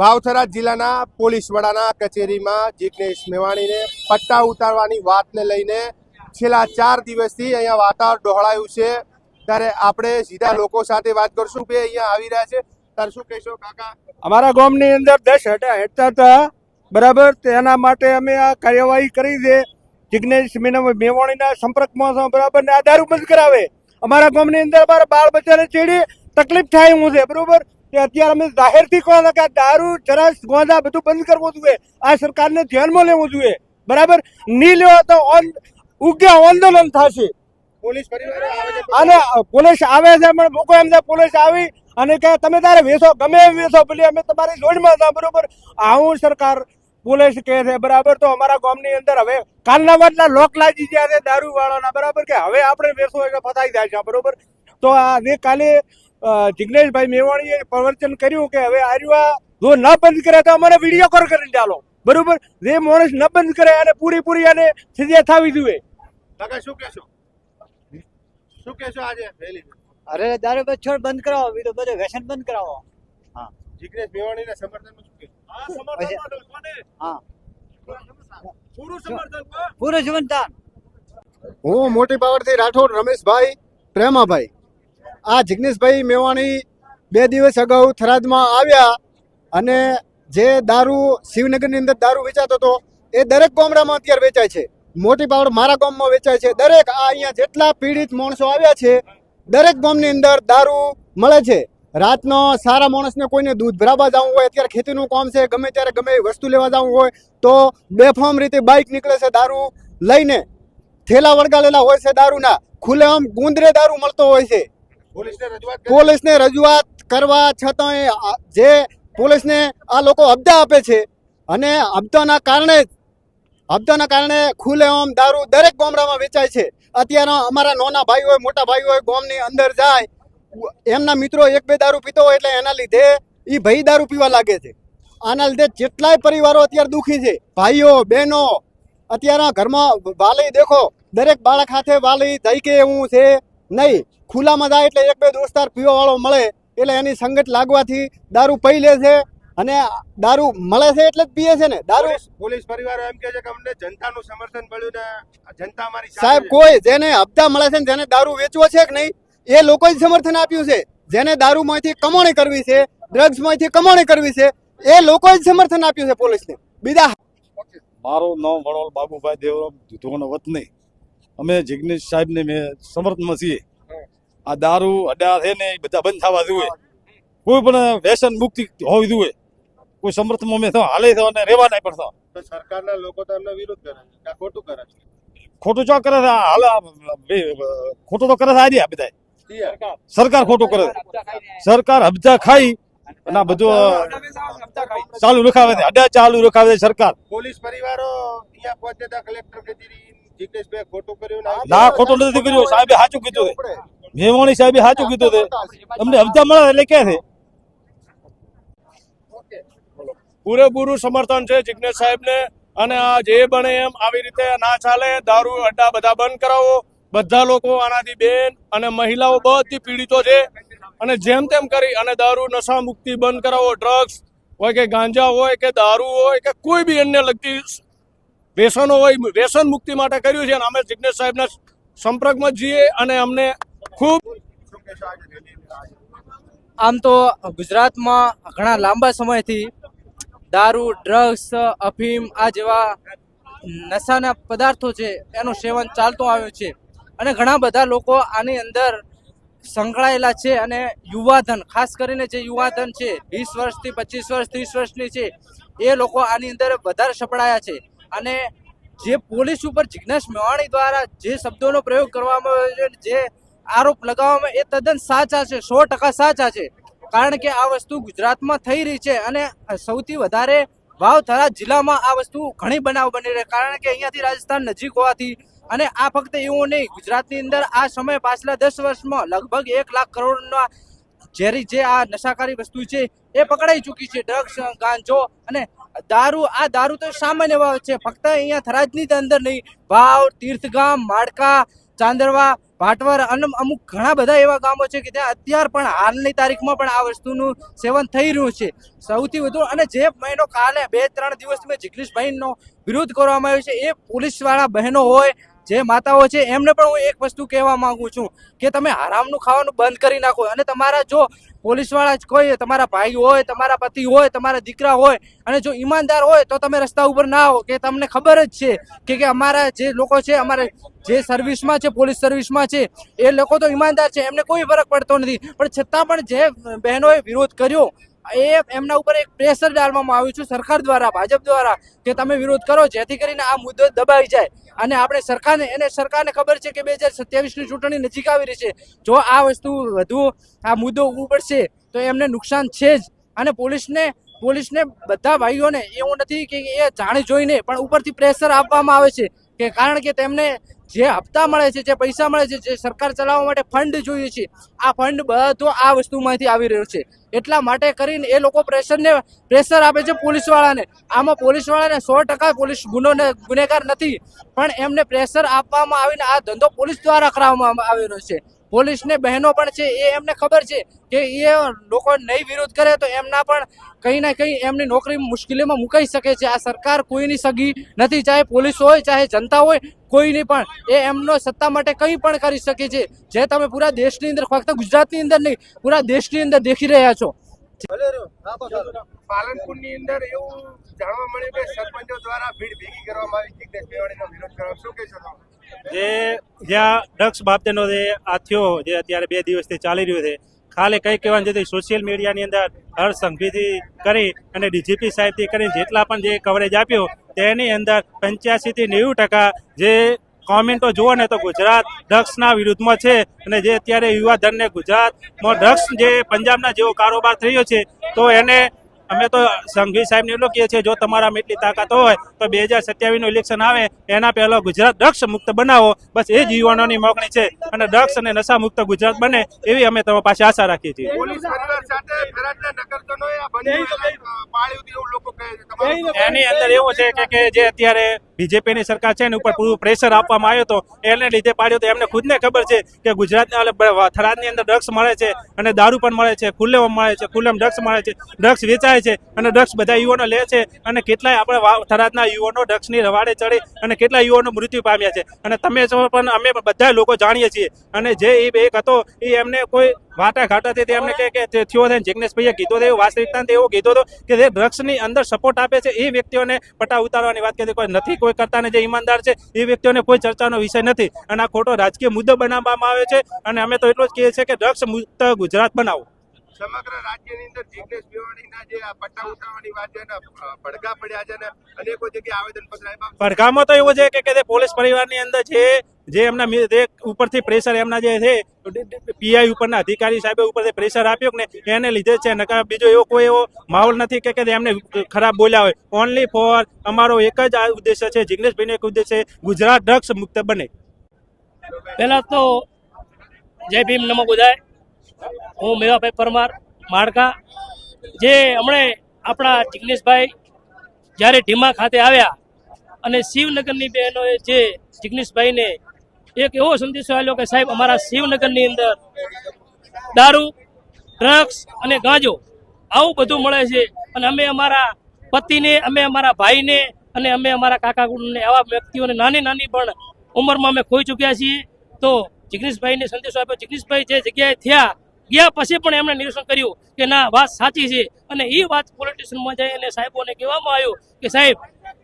વાવથરા જિલ્લાના પોલીસ વડાના કચેરીમાં જિગ્નેશ મેવાણીને પટ્ટા ઉતારવાની વાતને લઈને છેલ્લા ચાર દિવસથી અહીંયા વાતાવરણ ડહોળાયું છે. ત્યારે આપણે સીધા લોકો સાથે વાત કરશું કે અહીંયા આવી રહ્યા છે. ત્યારે શું કહેશો કાકા? અમારા ગામની અંદર દસ હટા હેઠતા હતા. બરાબર? તેના માટે અમે આ કાર્યવાહી કરી છે. જિગ્નેશ મેવાણીના સંપર્કમાં બરાબર? ને આ દારૂ બંધ કરાવે. અમારા ગામની અંદર અમારા બાળ બચ્ચાને ચેડી તકલીફ થાય હું છે, બરોબર? તે અત્યારે અમે જાહેરથી કહો કે દારૂ ચરસ ગોંધા બધું બંધ કરવું જોઈએ. આ સરકારને ધ્યાનમાં લેવું જોઈએ. બરાબર? નહીં લેવો તો ઓન ઉગ્ર આંદોલન થશે. પોલીસ આવે છે અને પોલીસ આવે છે પણ મૂકો એમ પોલીસ આવી અને કે તમે તારે વેસો ગમે એમ વેસો ભલે અમે તમારી જોડમાં હતા બરોબર? આવું સરકાર પોલીસ કહે છે બરાબર? તો અમારા ગામની અંદર હવે કાલના વાતના લોક લાગી ગયા છે દારૂ વાળાના બરાબર? કે હવે આપણે વેસો એટલે ફસાઈ જાય છે બરોબર? તો આ જે કાલે જિગ્નેશભાઈ મેવાણીએ પ્રવચન કર્યું કે હવે આર્યું જો ન બંધ કરે તો અમારે વીડિયો કોલ કરીને ચાલો. બરોબર? જે માણસ ન બંધ કરે અને પૂરી પૂરી અને સજા થવી જોઈએ. કાકા શું કહેશો? શું કહેશો આજે? અરે દારૂ છોડ બંધ કરાવો બીજું બધું વ્યસન બંધ કરાવો. હા. જિગ્નેશ મેવાણીના સમર્થનમાં શું કહેશો? હા પૂરું સમર્થન પૂરું સમજદાર હું મોટી પાવરથી રાઠોડ રમેશભાઈ પ્રેમાભાઈ. આ જિગ્નેશભાઈ મેવાણી બે દિવસ અગાઉ થરાદમાં આવ્યા અને જે દારૂ શિવનગરની અંદર દારૂ વેચાતો હતો, એ દરેક ગામડામાં અત્યારે વેચાય છે. મોટી પાવડ મારા ગામમાં વેચાય છે. દરેક આ અહીંયા જેટલા પીડિત માણસો આવ્યા છે, દરેક ગામની અંદર દારૂ મળે છે. રાતનો સારા માણસને કોઈને દૂધ ભરાવા જવું હોય, અત્યારે ખેતીનું કામ છે, ગમે ત્યારે ગમે વસ્તુ લેવા જવું હોય, તો બેફામ રીતે બાઇક નીકળે છે દારૂ લઈને. થેલા વળગાડેલા હોય છે દારૂના. ખુલ્લેઆમ ગુંદરે દારૂ મળતો હોય છે. પોલીસને રજૂઆત કરવા છતાંય જે પોલીસને આ લોકો હપ્તા આપે છે અને હપ્તાના કારણે હપ્તાના કારણે ખુલ્લેઆમ દારૂ દરેક ગામડામાં વેચાય છે. અત્યારે અમારા નાના ભાઈ હોય મોટા ભાઈ હોય ગામની અંદર જાય, એમના મિત્રો એક બે દારૂ પીતો હોય એટલે એના લીધે એ ભાઈ દારૂ પીવા લાગે છે. આના લીધે જેટલાય પરિવારો અત્યારે દુઃખી છે. ભાઈઓ, બહેનો અત્યારે ઘરમાં વાલી દેખો, દરેક બાળક હાથે વાલી થઈ કે એવું છે. નહીં. ખુલ્લામાં જાય એટલે એક બે દોસ્તાર પીવાવાળો મળે એટલે એની સંગત લાગવાથી દારૂ પી લે છે અને દારૂ મળે છે એટલે જ પીએ છે ને. દારૂ પોલીસ પરિવાર એમ કહે છે કે અમને જનતાનું સમર્થન મળ્યું ને જનતા અમારી સાહેબ કોઈ જેને હપ્તા મળે છે ને જેને દારૂ વેચવો છે કે નહીં એ લોકોએ જ સમર્થન આપ્યું છે. જેને દારૂમાંથી કમાણી કરવી છે ડ્રગ્સમાંથી કમાણી કરવી છે એ લોકોએ જ સમર્થન આપ્યું છે પોલીસને. બીજા મારું નામ વડોલ બાબુભાઈ દેવરામ ધોનો વતની. અમે જિગ્નેશ સાહેબને મેં સમર્થમાં છીએ. આ દારૂ અડા છે ને એ બધા બંધ થવા જોઈએ. કોઈ પણ વ્યસન મુક્તિ હોવી જોઈએ. કોઈ સમર્થમાં અમે હાલે છે અને રહેવા નહીં પડતા સરકારના લોકો તો એમનો વિરોધ કરે છે. ખોટું કરે છે? ખોટું ચો કરે છે? હાલ ખોટું તો કરે છે આ બધા સરકાર ખોટું કરે છે. સરકાર હપ્તા ખાઈ અને આ બધું ચાલુ રખાવે છે. અડા ચાલુ રખાવે છે સરકાર. પોલીસ પરિવારો અહીંયા પહોંચે કલેક્ટર કચેરી જિગ્નેશભાઈ ખોટું કર્યું ના ખોટું નથી કર્યું. સાહેબે સાચું કીધું છે. મેવાણી સાહેબે સાચું કીધું છે. તમને હપ્તા મળે એટલે ક્યાં છે. પૂરેપૂરું સમર્થન છે જિજ્ઞેશ સાહેબને અને આ જે બને એમ આવી રીતે ના ચાલે દારૂ અડ્ડા બધા બંધ કરાવો. બધા લોકો આનાથી બેન અને મહિલાઓ બધી પીડિતો છે. અને જેમ તેમ કરી અને દારૂ નશા મુક્તિ બંધ કરાવો ડ્રગ્સ હોય કે ગાંજા હોય કે દારૂ હોય કે કોઈ બી અન્ય લગતી વ્યસનો હોય વ્યસન મુક્તિ માટે કર્યું છે અને અમે જિજ્ઞેશ સાહેબના સંપર્કમાં જઈએ અને અમને ખૂબ? આમ તો ગુજરાતમાં ઘણા લાંબા સમયથી દારૂ ડ્રગ્સ અફીમ આ જેવા નશાના પદાર્થો છે, એનું સેવન ચાલતું આવ્યું છે અને ઘણા બધા લોકો આની અંદર સંકળાયેલા છે અને યુવાધન, ખાસ કરીને જે યુવાધન છે, વીસ વર્ષથી પચીસ વર્ષ, ત્રીસ વર્ષની છે, એ લોકો આની અંદર વધારે સપડાયા છે અને જે પોલીસ ઉપર જિજ્ઞાસ મેવાણી દ્વારા જે શબ્દોનો પ્રયોગ કરવામાં આવ્યો છે જે આરોપ લગાવવામાં એ તદ્દન સાચા છે, સો ટકા સાચા છે. કારણ કે આ વસ્તુ ગુજરાતમાં થઈ રહી છે અને સૌથી વધારે વાવથરા જિલ્લામાં આ વસ્તુ ઘણી બનાવ બની રહી કારણ કે અહીંયાથી રાજસ્થાન નજીક હોવાથી અને આ ફક્ત એવું નહીં, ગુજરાતની અંદર આ સમય પાછલા દસ વર્ષમાં લગભગ એક લાખ કરોડના ઝેરી જે આ નશાકારી વસ્તુ છે એ પકડાઈ ચૂકી છે. ડ્રગ્સ, ગાંજો અને દારૂ, આ દારૂ તો સામાન્ય બાબત છે. ફક્ત અહીંયા થરાદની અંદર નહીં, વાવ, તીર્થગામ, માડકા, ચાંદરવા, ભાટવર, અને અમુક ઘણા બધા એવા ગામો છે કે ત્યાં અત્યાર પણ હાલની તારીખમાં પણ આ વસ્તુનું સેવન થઈ રહ્યું છે. સૌથી વધુ અને જે મહિનો કાલે બે ત્રણ દિવસ મેં જિગ્નેશભાઈનો વિરોધ કરવામાં આવ્યો છે, એ પોલીસવાળા બહેનો હોય જે માતાઓ છે, એમને પણ હું એક વસ્તુ કહેવા માંગુ છું કે તમે હરામનું ખાવાનું બંધ કરી નાખો. અને તમારા જો પોલીસવાળા જ કોઈ, તમારા ભાઈ હોય, તમારા પતિ હોય, તમારા દીકરા હોય, અને જો ઈમાનદાર હોય, તો તમે રસ્તા ઉપર ના આવો, કે તમને ખબર જ છે કે કે અમારા જે લોકો છે, અમારે જે સર્વિસમાં છે, પોલીસ સર્વિસમાં છે, એ લોકો તો ઈમાનદાર છે, એમને કોઈ ફરક પડતો નથી. પણ છતાં પણ જે બહેનોએ વિરોધ કર્યો, એ એમના ઉપર એક પ્રેશર ડાલવામાં આવ્યું છે સરકાર દ્વારા, ભાજપ દ્વારા, કે તમે વિરોધ કરો, જેથી કરીને આ મુદ્દો દબાઈ જાય. અને આપણે સરકારને, એને સરકારને ખબર છે કે બે હજાર સત્યાવીસની ચૂંટણી નજીક આવી રહી છે. જો આ વસ્તુ વધુ, આ મુદ્દો ઉપડશે તો એમને નુકસાન છે જ. અને પોલીસને પોલીસને બધા ભાઈઓને, એવું નથી કે એ જાણી જોઈને, પણ ઉપરથી પ્રેશર આપવામાં આવે છે. કે કારણ કે તેમને જે હપ્તા મળે છે, જે પૈસા મળે છે, જે સરકાર ચલાવવા માટે ફંડ જોઈએ છે, આ ફંડ બધો આ વસ્તુમાંથી આવી રહ્યો છે. એટલા માટે કરીને એ લોકો પ્રેશરને, પ્રેશર આપે છે પોલીસવાળાને. આમાં પોલીસવાળાને સો ટકા પોલીસ ગુનો ગુનેગાર નથી. પણ એમને પ્રેશર આપવામાં આવીને આ ધંધો પોલીસ દ્વારા કરાવવામાં આવી રહ્યો છે. પોલીસને બહેનો પણ છે એ એમને ખબર છે કે એ લોકો નહીં વિરોધ કરે તો એમના પણ કંઈ ના કંઈ એમની નોકરી મુશ્કેલીમાં મુકાઈ શકે છે. આ સરકાર કોઈની સગી નથી ચાહે પોલીસ હોય ચાહે જનતા હોય કોઈની પણ. એ એમનો સત્તા માટે કંઈ પણ કરી શકે છે. જે તમે પૂરા દેશની અંદર ફક્ત ગુજરાતની અંદર નહીં પૂરા દેશની અંદર દેખી રહ્યા છો. પાલનપુરની અંદર એવું જાણવા મળ્યું કે સરપંચો દ્વારા ભીડ ભેગી કરવામાં આવી જિગ્નેશ મેવાણીનો વિરોધ કરવા શું કહેશો તમે? જે જ્યાં ડ્રગ્સ બાબતેનો જે આ થયો, જે અત્યારે બે દિવસથી ચાલી રહ્યો છે, ખાલી કંઈ કહેવાનું જતી સોશિયલ મીડિયાની અંદર હર સંઘીથી કરી અને ડીજીપી સાહેબથી કરીને જેટલા પણ જે કવરેજ આપ્યો, તેની અંદર પંચ્યાસીથી નેવું ટકા જે કોમેન્ટો જુઓ ને તો ગુજરાત ડ્રગ્સના વિરુદ્ધમાં છે અને જે અત્યારે યુવાધનને ગુજરાતમાં ડ્રગ્સ જે પંજાબના જેવો કારોબાર થયો છે, તો એને અમે તો સંઘવી સાહેબને એટલું કહીએ છીએ જો તમારામાં એટલી તાકાત હોય તો બે હજાર સત્યાવીસનું ઇલેક્શન આવે એના પહેલા ગુજરાત ડ્રગ્સ મુક્ત બનાવો. બસ એ જ યુવાનોની માગણી છે અને ડ્રગ્સ અને નશા મુક્ત ગુજરાત બને એવી અમે તમારી પાસે આશા રાખીએ છીએ. એની અંદર એવું છે કે કે જે અત્યારે બીજેપીની સરકાર છે એની ઉપર પૂરું પ્રેશર આપવામાં આવ્યો હતો, એને લીધે પાડ્યો તો એમને ખુદને ખબર છે કે ગુજરાતના થરાદની અંદર ડ્રગ્સ મળે છે અને દારૂ પણ મળે છે, ખુલ્લેમ મળે છે, ખુલ્લેમ ડ્રગ્સ મળે છે, ડ્રગ્સ વેચાય છે અને ડ્રગ્સ બધા યુવાનો લે છે અને કેટલાય આપણે થરાદના યુવાનો ડ્રગ્સની રવાડે ચડી અને કેટલા યુવાનો મૃત્યુ પામ્યા છે. અને તમે પણ અમે બધા લોકો જાણીએ છીએ. અને જે એ એક હતો, એ એમને કોઈ વાટા ઘાટાથી તે કે થયો છે જિગ્નેશભાઈએ કીધો એવું વાસ્તવિકતા એવું કીધો હતો કે જે ડ્રગ્સની અંદર સપોર્ટ આપે છે, એ વ્યક્તિઓને પટા ઉતારવાની વાત કરી. કોઈ નથી, કોઈ કરતા જે ઈમાનદાર છે, એ વ્યક્તિઓને કોઈ ચર્ચાનો વિષય નથી. અને આ ખોટો રાજકીય મુદ્દો બનાવવામાં આવે છે. અને અમે તો એટલું જ કહીએ છીએ કે ડ્રગ્સ મુક્ત ગુજરાત બનાવો. સમગ્ર રાજ્યની અંદર જિગ્નેશ મેવાણીના જે પટ્ટા ઉઠાવવાની વાત છે ભડકા પડ્યા છે ને અનેકો જગ્યાએ આવેદન પત્ર આપ્યા પડઘામાં તો એવું છે કે કે જે પોલીસ પરિવારની અંદર જે જે એમના જે ઉપરથી પ્રેશર એમના જે છે પીઆઈ ઉપરના અધિકારી સાહેબ ઉપરથી પ્રેશર આપ્યો ને એને લીધે છે નકા બીજો એવો કોઈ એવો માહોલ નથી કે કે એમને ખરાબ બોલ્યા હોય. ઓનલી ફોર અમારો એક જ આ ઉદ્દેશ્ય છે જિગ્નેશભાઈનો એક ઉદ્દેશ્ય છે ગુજરાત ડ્રગ્સ મુક્ત બને. પહેલા તો જય ભીમ નમો બુધાય. હું મેવાભાઈ પરમાર માળકા જે હમણે આપણા જિગ્નેશભાઈ જ્યારે ઢીમા ખાતે આવ્યા અને શિવનગરની બહેનોએ જે જિગ્નેશભાઈને એક એવો સંદેશો આવ્યો કે સાહેબ, અમારા શિવનગરની અંદર દારૂ, ડ્રગ્સ અને ગાંજો આવું બધું મળે છે અને અમે અમારા પતિને, અમે અમારા ભાઈને અને અમે અમારા કાકા કુટુંબને આવા વ્યક્તિઓને નાની નાની પણ ઉંમરમાં અમે ખોઈ ચૂક્યા છીએ. તો જિગ્નેશભાઈને સંદેશો આપ્યો. જિગ્નેશભાઈ જે જગ્યાએ થયા ગયા પછી પણ એમણે નિરીક્ષણ કર્યું કે ના, વાત સાચી છે. અને એ વાત પોલિટિશિયનમાં જઈ અને સાહેબોને કહેવામાં આવ્યું કે સાહેબ,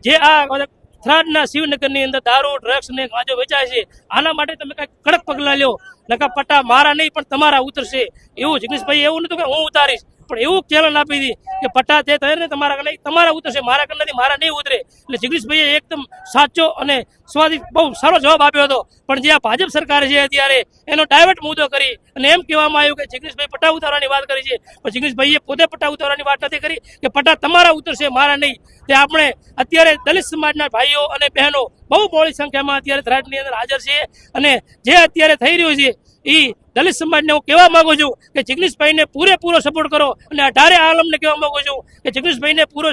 જે આ થરાદના શિવનગરની અંદર દારૂ, ડ્રગ્સ ને ગાંજો વેચાય છે, આના માટે તમે કઈ કડક પગલાં લ્યો. નકા પટ્ટા મારા નહીં, પણ તમારા ઉતરશે. એવું જગદીશભાઈ એવું નતું કે હું ઉતારીશ. પણ એવું ચેલેન્જ આપી હતી કે પટ્ટા તે થયે ને તમારા નહીં તમારા ઉતરશે મારા કર નથી, મારા નહીં ઉતરે. એટલે જગદીશભાઈએ એકદમ સાચો અને સ્વાદિષ્ટ બહુ સારો જવાબ આપ્યો હતો. પણ જે આ ભાજપ સરકાર છે અત્યારે, એનો ડાયવર્ટ મુદ્દો કરી અને એમ કહેવામાં આવ્યું કે જગદીશભાઈ પટ્ટા ઉતારવાની વાત કરી છે. પણ જગદીશભાઈએ પોતે પટ્ટા ઉતારવાની વાત નથી કરી કે પટ્ટા તમારા ઉતરશે, મારા નહીં. તે આપણે અત્યારે દલિત સમાજના ભાઈઓ અને બહેનો બહુ મોડી સંખ્યામાં અત્યારે ધરાટની અંદર હાજર છે અને જે અત્યારે થઈ રહ્યું છે એ દલિત સમાજને હું કહેવા માંગુ છું કે જિગ્નેશભાઈને પૂરેપૂરો સપોર્ટ કરો અને અઢારે આલમને કહેવા માંગુ છું કે જિગ્નેશભાઈને પૂરો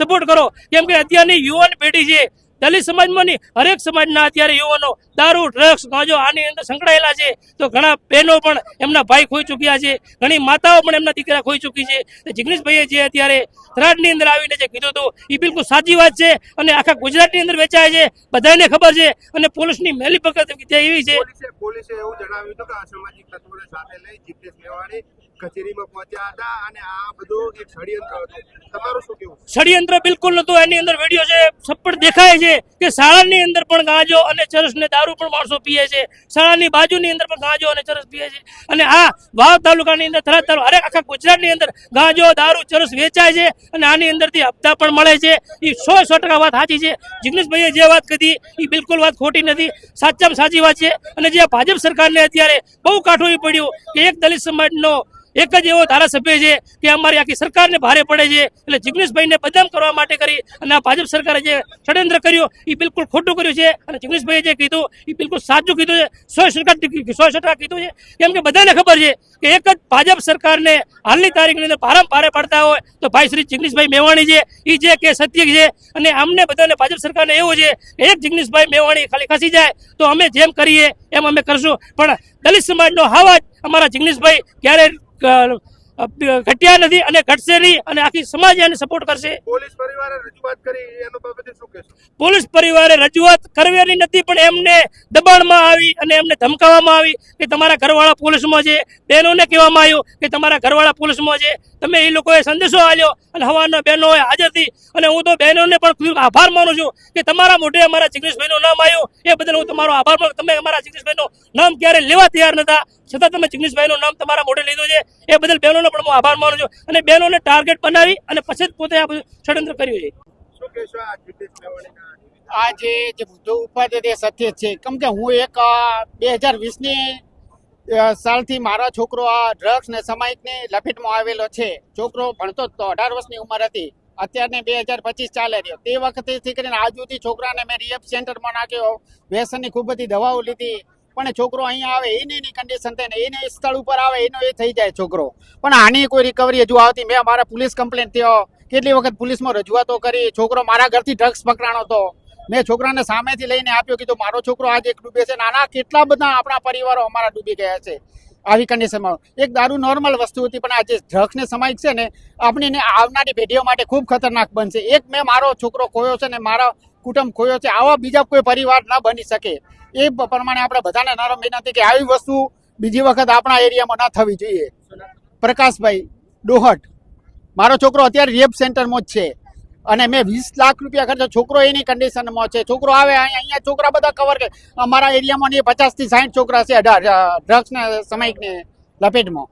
સપોર્ટ કરો. કેમ કે અત્યારની યુવાન પેઢી છે, દલિત સમાજમાં નહીં હરેક સમાજના અત્યારે યુવાનો દારૂ ડ્રગ્સ ગાંજો આની અંદર સંકળાયેલા છે. તો ઘણા બહેનો પણ એમના ભાઈ ખોઈ ચૂક્યા છે, ઘણી માતાઓ પણ એમના દીકરા ખોઈ ચૂકી છે. જિગ્નેશભાઈએ જે અત્યારે થરાદની અંદર આવીને જે કીધું હતું એ બિલકુલ સાચી વાત છે અને આખા ગુજરાતની અંદર વેચાય છે બધાને ખબર છે અને પોલીસની મેલી પકડ એવી છે. પોલીસે એવું જણાવ્યું હતું કે અસામાજિક તત્વોને સાથે લઈ જીગ્નેશ મેવાણી કચેરીમાં પહોંચ્યા હતા અને આ બધું એક ષડયંત્ર હતું. તમારું શું કેવું ષડયંત્ર બિલકુલ નતું એની અંદર વીડિયો છે સપટ દેખાય છે કે શાળાની અંદર પણ ગાંજો અને ચરસ ને દારૂ પણ માણસો પીએ છે. શાળાની બાજુની અંદર પણ ગાંજો અને ચરસ પીએ છે. અને આ વાવ તાલુકાની અંદર થરાદ તાલુકા અરે આખા ગુજરાતની અંદર ગાંજો દારૂ ચરસ વેચાય છે. અને આની અંદરથી હપ્તા પણ મળે છે. એ સો સો ટકા વાત સાચી છે. જિગ્નેશભાઈએ જે વાત કીધી એ બિલકુલ વાત ખોટી નથી. સાચામાં સાચી વાત છે. અને જે ભાજપ સરકારને અત્યારે બહુ કાઠું પડ્યું કે એક દલિત સમાજનો એક જ એવો ધારાસભ્ય છે કે અમારી આખી સરકારને ભારે પડે છે. એટલે જિગ્નેશભાઈને બદનામ કરવા માટે કરી અને આ ભાજપ સરકારે જે ષડયંત્ર કર્યું એ બિલકુલ ખોટું કર્યું છે. અને જિગ્નેશભાઈએ જે કીધું એ બિલકુલ સાચું કીધું છે. સો ટકા સો ટકા કીધું છે. કેમ કે બધાને ખબર છે કે એક જ ભાજપ સરકારને હાલની તારીખની અંદર ભારે ભારે પડતા હોય તો ભાઈ શ્રી જિગ્નેશભાઈ મેવાણી છે. એ જે કે સત્ય છે. અને અમને બધાને ભાજપ સરકારને એવું છે કે એક જિગ્નેશભાઈ મેવાણી ખાલી ખસી જાય તો અમે જેમ કરીએ એમ અમે કરશું. પણ દલિત સમાજનો હાવાજ અમારા જિગ્નેશભાઈ ક્યારે ઘટ્યા નથી અને ઘટશે નહીં અને આખી સમાજ એને સપોર્ટ કરશે. પોલીસ પરિવારે રજૂઆત કરી એનો બાબતે શું કહેશો? પોલીસ પરિવારે રજૂઆત કરવાની નથી પણ એમને દબાણમાં આવી અને એમને ધમકાવવામાં આવી કે તમારા ઘરવાળા પોલીસમાં છે. બહેનોને કહેવામાં આવ્યું કે તમારા ઘરવાળા પોલીસમાં છે. તમે એ લોકોએ સંદેશો આલ્યો અને હવાના બહેનોએ હાજર થઈ અને હું તો બહેનોને પણ ખૂબ આભાર માનું છું કે તમારા મોઢે અમારા જિગ્નેશભાઈનું નામ આવ્યું. એ બદલ હું તમારો આભાર માનું તમે અમારા જિગ્નેશભાઈનું નામ ક્યારે લેવા તૈયાર નતા છતાં તમે જિગ્નેશભાઈનું નામ તમારા મોઢે લીધું છે. એ બદલ બહેનોનો પણ હું આભાર માનું છું. અને બહેનોને ટાર્ગેટ બનાવી અને પછી જ પોતે આ ષડયંત્ર કર્યું છે. શું આ જે મુદ્દો ઉપાડે તે સત્ય છે કેમ કે હું એક બે હજાર વીસની સાલથી મારો છોકરો આ ડ્રગ્સ ને સમાયિકની લપેટમાં આવેલો છે. છોકરો ભણતો જ તો, અઢાર વર્ષની ઉંમર હતી. અત્યારને બે હજાર પચીસ ચાલે રહ્યો. તે વખતેથી કરીને આજ સુધી છોકરાને મેં રિહેબ સેન્ટરમાં નાખ્યો. વ્યસનની ખૂબ બધી દવાઓ લીધી. પણ છોકરો અહીંયા આવે, એની એની કન્ડિશન થઈને એને સ્થળ ઉપર આવે, એનો એ થઈ જાય છોકરો. પણ આની કોઈ રિકવરી હજુ આવતી. મેં મારા પોલીસ કમ્પ્લેન થયો. કેટલી વખત પોલીસમાં રજૂઆતો કરી. છોકરો મારા ઘરથી ડ્રગ્સ પકડાણો હતો. મેં છોકરાને સામેથી લઈને આપ્યો કીધું, મારો છોકરો આજે ડૂબે છે. નાના કેટલા બધા આપણા પરિવારો અમારા ડૂબી ગયા છે. આવી કન્ડિશનમાં એક દારૂ નોર્મલ વસ્તુ હતી, પણ આજે ડ્રગ્સ ને સમાયિક છે ને આપણીને આવનારી પેઢીઓ માટે ખૂબ ખતરનાક બનશે. એક મેં મારો છોકરો ખોયો છે ને, મારો કુટુંબ ખોયો છે, આવા બીજા કોઈ પરિવાર ન બની શકે. એ પ્રમાણે આપણે બધાને નરમ વિનંતી કે આવી વસ્તુ બીજી વખત આપણા એરિયામાં ન થવી જોઈએ. પ્રકાશભાઈ ડોહટ, મારો છોકરો અત્યારે રેપ સેન્ટરમાં જ છે. અને મેં વીસ લાખ રૂપિયા ખર્ચો, છોકરો એની કન્ડિશનમાં છે. છોકરો આવે, અહીંયા છોકરા બધા કવર કે અમારા એરિયામાં ને પચાસથી સાઠ છોકરા છે અઢાર ડ્રગ્સ ને સમયિક ને લપેટમાં.